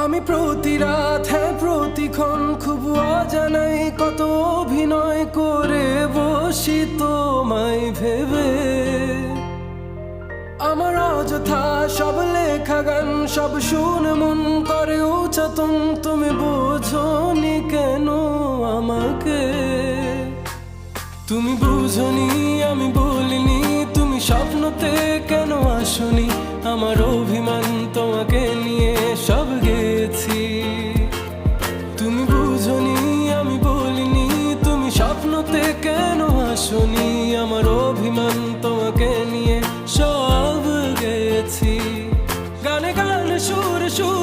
আমি প্রতি রাত হ্যাঁ প্রতিক্ষণ খুব অজানাই কত অভিনয় করে বসি তোমায় ভেবে। আমার অযথা সব লেখা গান, সব শুনে মন করে উচতন তুমি বোঝনি কেন আমাকে? তুমি বুঝনি, আমি বলিনি, তুমি স্বপ্নতে কেন আসনি? আমার অভিমান শুনি আমার অভিমান তোমাকে নিয়ে সব গেছি গানে গান সুর সুর